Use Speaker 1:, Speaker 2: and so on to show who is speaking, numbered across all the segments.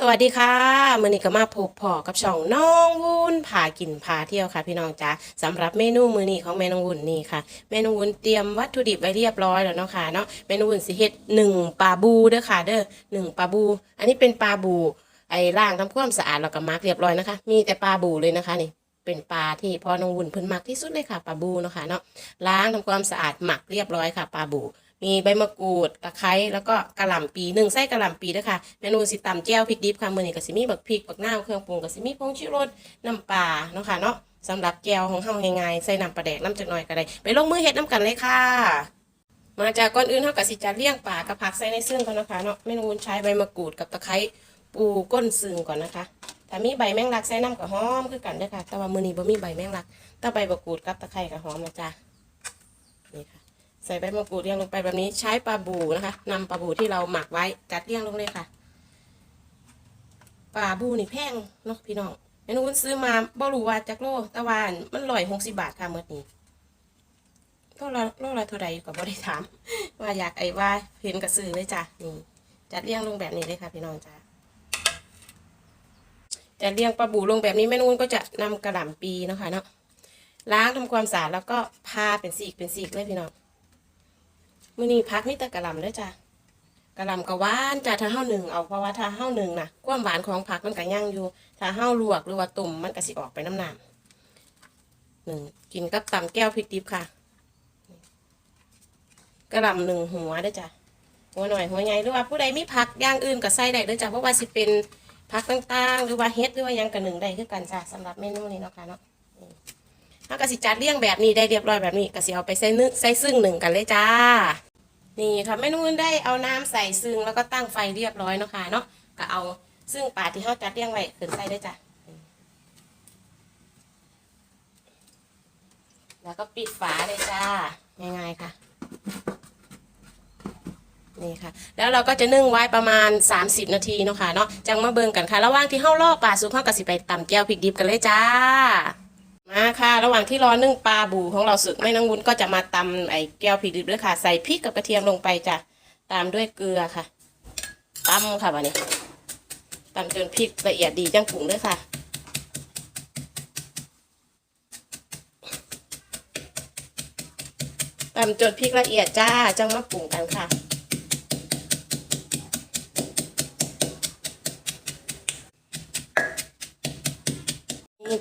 Speaker 1: สวัสดีค่ะมือนี้ก็มาพบพอกับช่องน้องวุ้นพากินพาเที่ยวค่ะ พี่น้องจ้าสำหรับเมนูมือนี้ของแม่น้องวุ้นนี่ค่ะแม่น้องวุ้นเตรียมวัตถุดิบไว้เรียบร้อยแล้วเนาะค่ะเนาะแม่น้องวุ้นสิเฮ็ดหนึ่งปลาบูเด้อค่ะ เด้อหนึ่งปลาบู อันนี้เป็นปลาบู ไอ้ล่างทำความสะอาดแล้วก็มักเรียบร้อยนะคะ มีแต่ปลาบูเลยนะคะนี่เป็นปลาที่พอน้องวุ้นเพิ่นมักที่สุดเลยค่ะปลาบูเนาะค่ะเนาะล้างทำความสะอาดหมักเรียบร้อยค่ะปลาบู มีใบมะกรูดตะไคร้แล้วก็กระหล่ำปีหนึ่งไส้กระหล่ำปีด้วยค่ะเมนูสิตำแจ่วพริกดิบค่ะมือนี้ก็สิมีบักพริกบักหน้าเครื่องปรุงก็สิมีผงชูรสน้ำปลาเนาะค่ะเนาะสำหรับแจ่วของเฮาง่ายๆใส่น้ำปลาแดกน้ำจักหน่อยก็ได้ไปลงมือเฮ็ดน้ำกันเลยค่ะมาจากก่อนอื่นเฮาก็สิจะเลี้ยงปลากับผักใส่ในซึ่งก่อนนะคะเนาะเมนูใช้ใบมะกรูดกับตะไคร้ปูก้นซึ่งก่อนนะคะถ้ามีใบแมงลักใส่น้ำก็หอมคือกันด้อค่ะ แต่ว่ามือนี้บ่มีใบแมงลักแต่ใบมะกรูดกับตะไคร้ก็หอมนะจ๊ะนี่ค่ะ ใส่ใบมะกรูดเรียงลงไปแบบนี้ใช้ปลาบูนะคะนำปลาบูที่เราหมักไว้จัดเรียงลงเลยค่ะปลาบูนี่แพงเนาะพี่น้องเมนูนซื้อมาบ่รู้ว่าจากโลตะวันมันร้อยหกสิบาทค่ะเมื่อนี้โลละโลละเท่าใดก็บ่ได้ถาม ว่าอยากไอ้ว่าเห็นกระซื้อเลยจ้ะนี่จัดเรียงลงแบบนี้เลยค่ะพี่น้องจ้ะจัดเรียงปลาบูลงแบบนี้แม่นุ่นก็จะนำกระหล่ำปีเนาะค่ะเนาะล้างทำความสะอาดแล้วก็พาเป็นสีกเป็นสีกเลยพี่น้อง มื่อนี้พักนี่แต่กะหล่ำเด้อจ้ะกะหล่ำกะหวานจ้ะถ้าเฮาหนึ่งเอาเพราะว่าถ้าเฮาหนึ่งนะความหวานของผักมันก็ย่างอยู่ ถ้าเฮาลวกหรือว่าตุ่มมันก็สิออกไปน้ำหนามหนึ่งกินกับตำแก้วพริกดิบค่ะกะหล่ำหนึ่งหัวด้อจ้ะหัวหน่อยหัวใหญ่หรือว่าผู้ใดมีผักย่างอื่นก็ใส่ได้เด้อจ้ะเพราะว่าสิเป็นผักต่างๆ หรือว่าเฮ็ดหรือว่ายังกะหนึ่งได้คือกันจ้ะสำหรับเมนูนี้เนาะค่ะเนาะถ้ากสิจัดเลี้ยงแบบนี้ได้เรียบร้อยแบบนี้ก็สิเอาไปใส่นึ่งใส่ซึ่งหนึ่งกันเลยจ้า นี่ค่ะแม่นุ่นได้เอาน้ำใส่ซึ่งแล้วก็ตั้งไฟเรียบร้อยเนาะค่ะเนาะก็เอาซึ่งปลาที่เขาจัดเลี้ยงไว้ขึ้นใส่ได้จ้ะแล้วก็ปิดฝาเลยจ้าง่ายๆค่ะนี่ค่ะแล้วเราก็จะนึ่งไว้ประมาณ 30 นาทีเนาะค่ะเนาะจังมาเบิ่งกันค่ะ ระหว่างที่เฮาล่อปลาสุกเฮาก็สิไปตำแก้วพริกดิบกันเลยจ้า มาค่ะ ระหว่างที่รอนึ่งปลาบูของเราสุกแม่นางวุ้นก็จะมาตำไอ้แก้วพริกดิบด้วยค่ะ ใส่พริกกับกระเทียมลงไปจ้ะ ตามด้วยเกลือค่ะตำค่ะวันนี้ตำจนพริกละเอียดดีจังปรุงด้วยค่ะตำจนพริกละเอียดจ้าจังมาปรุงกันค่ะ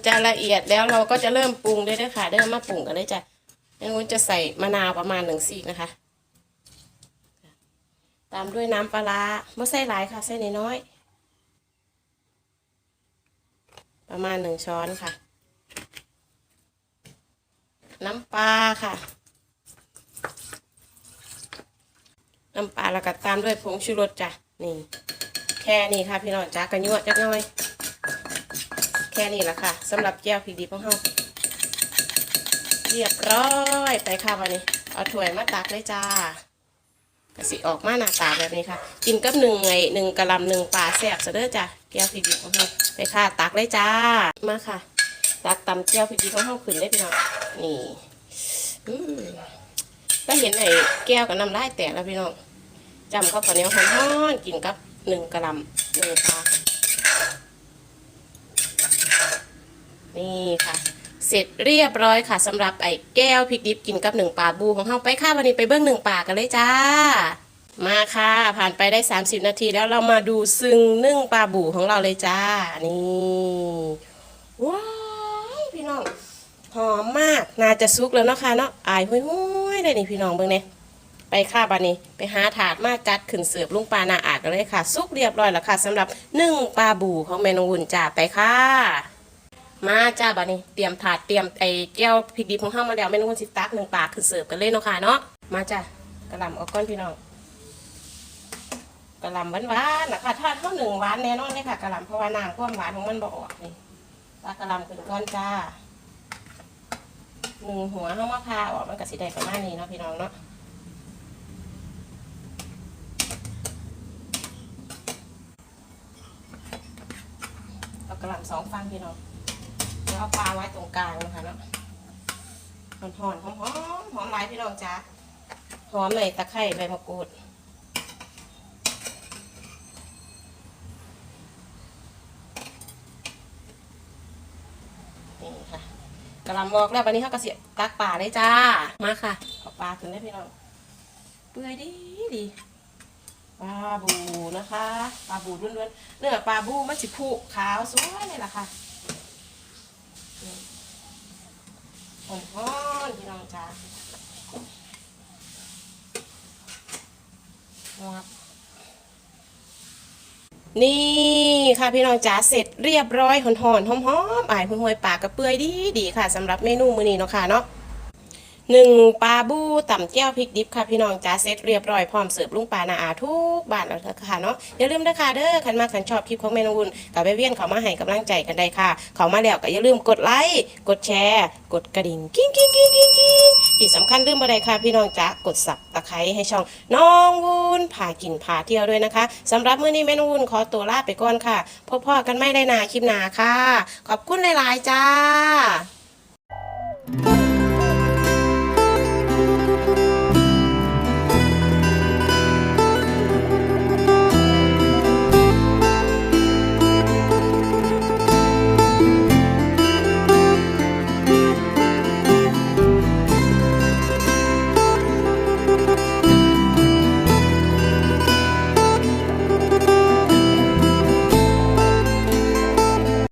Speaker 1: จะละเอียดแล้วเราก็จะเริ่มปรุงได้เลยค่ะเริ่มมาปรุงกันเลยจ้ะแม่วุ้นจะใส่มะนาวประมาณหนึ่งซีกนะคะ ตามด้วยน้ำปลาไม่ใส่หลายค่ะใส่น้อยๆประมาณหนึ่งช้อนค่ะ น้ำปลาค่ะ น้ำปลาแล้วก็ตามด้วยผงชูรสจ้ะนี่ แค่นี้ค่ะพี่น้องจ้ากระยั่วจักหน่อย แค่นี้แหละค่ะสำหรับแก้วพริกดิบของเราเรียบร้อยไปค่ะวันนี้ เอาถ้วยมาตักเลยจ้ากระสิออกมาหน้าตาแบบนี้ค่ะ กินกับหนึ่งไงหนึ่งกะลำหนึ่งปลาแซ่บซะเด้อจ้ะแก้วพริกดิบของเราไปค่ะตักเลยจ้ามาค่ะ ตักตำแก้วพริกดิบของเราขึ้นได้พี่น้องนี่อืมก็เห็นไอ้แก้วกับน้ำลายแตกแล้วพี่น้องจำข้าวเหนียวหอมๆกินกับหนึ่งกะลำหนึ่งปลา นี่ค่ะ เสร็จเรียบร้อยค่ะสำหรับไอ้แก้วพริกดิบกินกับหนึ่งปลาบูของเฮาไปค่ะวันนี้ไปเบิ้งหนึ่งปลากันเลยจ้า มาค่ะ ผ่านไปได้ 30 นาทีแล้วเรามาดูซึ่งนึ่งปลาบูของเราเลยจ้า นี่ว้ายพี่น้องหอมมากน่าจะสุกแล้วเนาะค่ะเนาะอายห้วยๆเลยนี่พี่น้องเบิ้งเนี่ยไปค่ะบันนี้ไปหาถาดมาจัดขึ้นเสิร์ฟลุงปลานาอาดกันเลยค่ะสุกเรียบร้อยแล้วค่ะสำหรับนึ่งปลาบูของแมนองวุ่นจ้าไปค่ะ มาจ้าบัดนี้เตรียมถาดเตรียมไอ้แก้วพริกดิบของข้าวมาแล้วแม่น้องคนสิตักหนึ่งปากคือเสิร์ฟกันเลยเนาะค่ะเนาะมาจ้ากระลำเอาก้อนพี่น้องกระลำหวานหวานนะคะถ้าเท่าหนึ่งหวานแน่นอนเลยค่ะกระลำเพราะว่านางความหวานของมันบ่ออกนี่ตักระลำขึ้นก้อนจ้าหนึ่งหัวข้าวมะพร้าวออกมันก็สีแดงประมาณนี้เนาะพี่น้องเนาะเอากระลำสองฟังพี่น้อง เอาปลาไว้ตรงกลางนะคะเนาะหอมหอมหอมหอมหอมหลายพี่น้องจ้าหอมหน่อยตะไคร้ใบมะกรูดนี่ค่ะกระหลำบอกแล้ววันนี้เขากระเสียบตักปลาเลยจ้า มาค่ะเอาปลาถึงได้พี่น้อง เปื่อยดีดีปลาบูนะคะ ปลาบูล้วนๆเนื้อปลาบูมันสิผุขาวสวยเลยล่ะค่ะ หอมฮ้อนพี่น้องจ้าครับนี่ค่ะพี่น้องจ๋าเสร็จเรียบร้อยหอนๆหอมหอายพุ่งหวยปากกระเปื่อยดีดีค่ะสำหรับเมนูมื้อนี้เนาะค่ะเนาะ หนึ่งปลาบูต่ำแก้วพริกดิบค่ะพี่น้องจ้าเซตเรียบร้อยพร้อมเสิร์ฟลุงปลานาอาทุกบ้านแล้วค่ะเนาะอย่าลืมนะคะเด้อคันมาคันชอบคลิปของเมนูวุ่นกับไปเวียนเขามาให้กำลังใจกันได้ค่ะ เขามาแล้วก็อย่าลืมกดไลค์กดแชร์ กดกระดิ่งกิ้งกิ้งกิ้งกิ้งกิ้งที่สำคัญลืมอะไรค่ะพี่น้องจ้ากดสับตะไคร้ให้ช่องน้องวุ้นพากินพาเที่ยวด้วยนะคะสำหรับมื้อนี้เมนูวุ่นขอตัวลาไปก่อนค่ะพบพ่อกันไม่ได้นาคลิปนาค่ะ ขอบคุณหลายๆจ้า